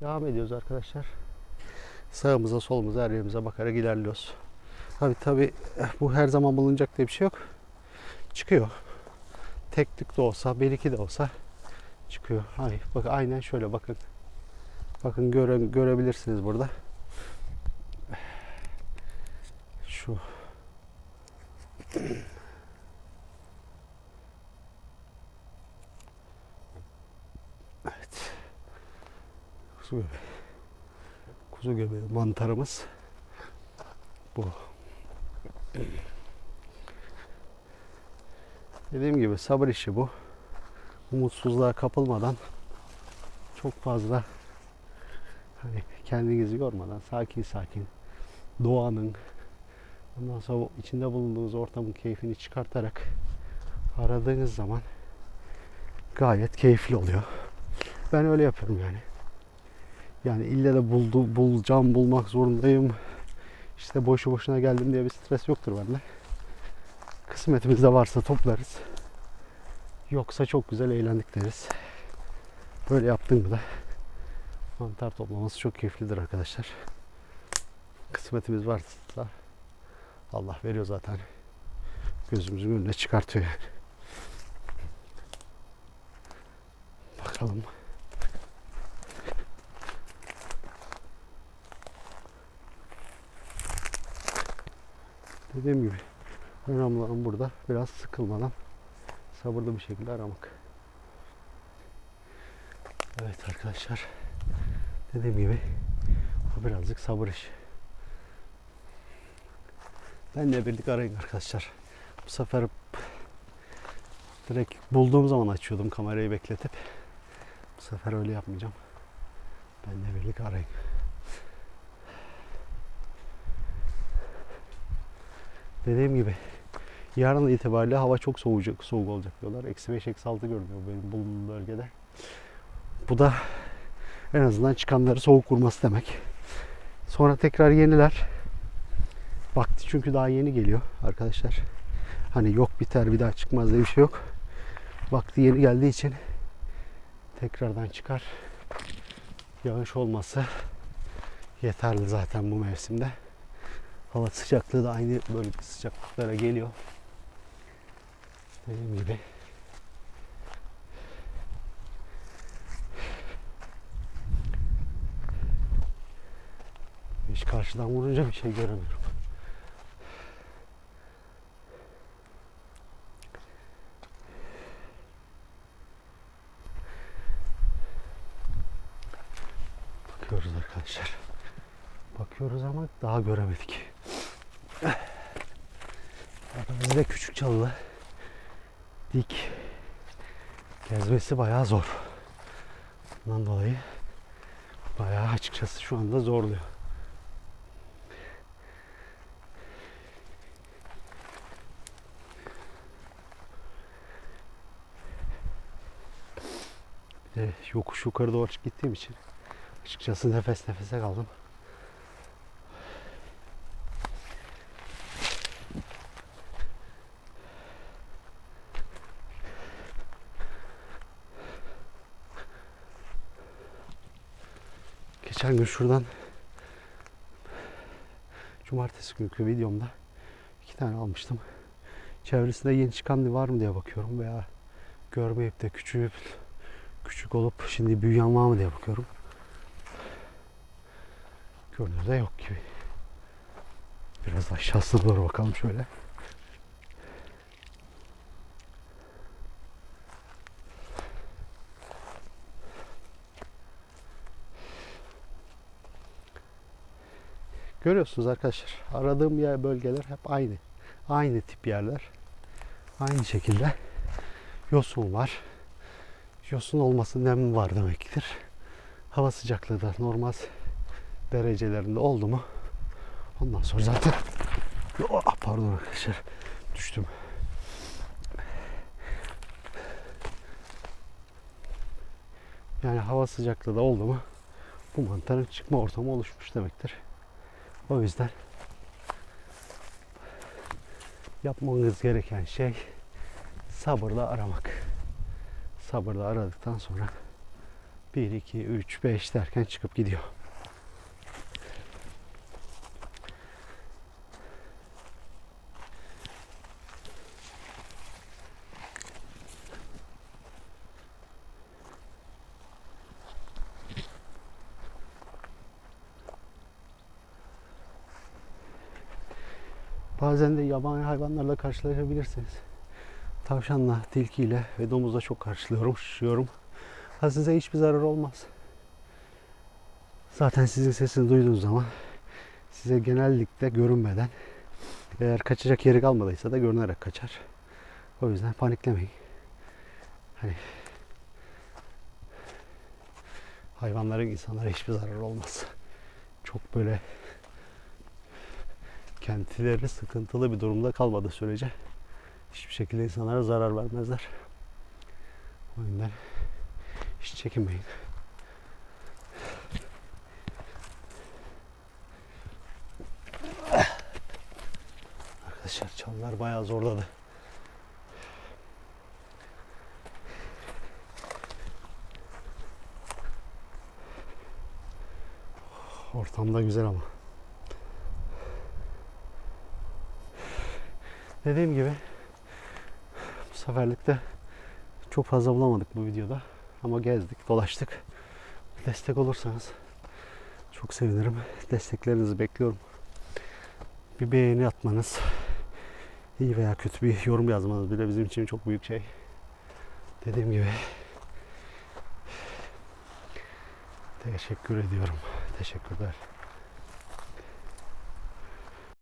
Devam ediyoruz arkadaşlar. Sağımıza solumuza her yerimize bakarak ilerliyoruz. Tabi tabi bu her zaman bulunacak diye bir şey yok. Çıkıyor. Teklik de olsa, bir iki de olsa çıkıyor. Ay, bak aynen şöyle bakın. Bakın göre, görebilirsiniz burada. Şu Kuzu göbeği. Kuzu göbeği mantarımız bu. Dediğim gibi sabır işi bu. Umutsuzluğa kapılmadan çok fazla hani kendinizi yormadan sakin sakin doğanın ondan sonra içinde bulunduğunuz ortamın keyfini çıkartarak aradığınız zaman gayet keyifli oluyor. Ben öyle yapıyorum yani. Yani ille de buldu, bulacağım, bulmak zorundayım. İşte boşu boşuna geldim diye bir stres yoktur bende. Kısmetimizde varsa toplarız. Yoksa çok güzel eğlendik deriz. Böyle yaptın mı da mantar toplaması çok keyiflidir arkadaşlar. Kısmetimiz varsa Allah veriyor zaten. Gözümüzün önüne çıkartıyor yani. Bakalım. Dediğim gibi önemli olan burada biraz sıkılmadan sabırlı bir şekilde aramak. Evet arkadaşlar dediğim gibi bu birazcık sabır işi. Benle birlikte arayın arkadaşlar. Bu sefer direkt bulduğum zaman açıyordum kamerayı bekletip. Bu sefer öyle yapmayacağım. Benle birlikte arayın. Dediğim gibi yarın itibariyle hava çok soğuyacak, soğuk olacak diyorlar. Eksi 5, eksi 6 görünüyor benim bulunduğum bölgede. Bu da en azından çıkanları soğuk vurması demek. Sonra tekrar yeniler. Vakti çünkü daha yeni geliyor arkadaşlar. Hani yok biter bir daha çıkmaz diye bir şey yok. Vakti yeni geldiği için tekrardan çıkar. Yağış olması yeterli zaten bu mevsimde. Hava sıcaklığı da aynı böyle sıcaklıklara geliyor. Dediğim gibi. Hiç karşıdan vurunca bir şey göremiyorum. Bakıyoruz arkadaşlar. Bakıyoruz ama daha göremedik. Bizde küçük çalılı dik gezmesi bayağı zor. Bundan dolayı bayağı açıkçası şu anda zorluyor. Bir de yokuş yukarı doğru gittiğim için açıkçası nefes nefese kaldım. Geçen gün şuradan cumartesi günkü videomda iki tane almıştım. Çevresinde yeni çıkan var mı diye bakıyorum veya görmeyip de küçük küçük olup şimdi büyüyen var mı diye bakıyorum. Görünürde yok gibi. Biraz aşağısına doğru bakalım şöyle. Görüyorsunuz arkadaşlar. Aradığım yer bölgeler hep aynı. Aynı tip yerler. Aynı şekilde yosun var. Yosun olması nem var demektir. Hava sıcaklığı da normal derecelerinde oldu mu ondan sonra zaten oh, pardon arkadaşlar düştüm. Yani hava sıcaklığı da oldu mu bu mantarın çıkma ortamı oluşmuş demektir. O yüzden yapmanız gereken şey sabırla aramak. Sabırla aradıktan sonra 1, 2, 3, 5 derken çıkıp gidiyor. Bazen de yabani hayvanlarla karşılaşabilirsiniz. Tavşanla, tilkiyle ve domuzla çok karşılıyorum, şişiyorum. Ha size hiçbir zarar olmaz. Zaten sizin sesini duyduğunuz zaman size genellikle görünmeden eğer kaçacak yeri kalmadıysa da görünerek kaçar. O yüzden paniklemeyin. Hani hayvanların insanlara hiçbir zararı olmaz. Çok böyle kendileri sıkıntılı bir durumda kalmadığı sürece hiçbir şekilde insanlara zarar vermezler. O yüzden hiç çekinmeyin. Arkadaşlar çalılar bayağı zorladı. Ortam da güzel ama. Dediğim gibi bu seferlik de çok fazla bulamadık bu videoda. Ama gezdik, dolaştık. Destek olursanız çok sevinirim. Desteklerinizi bekliyorum. Bir beğeni atmanız, iyi veya kötü bir yorum yazmanız bile bizim için çok büyük şey. Dediğim gibi teşekkür ediyorum. Teşekkürler.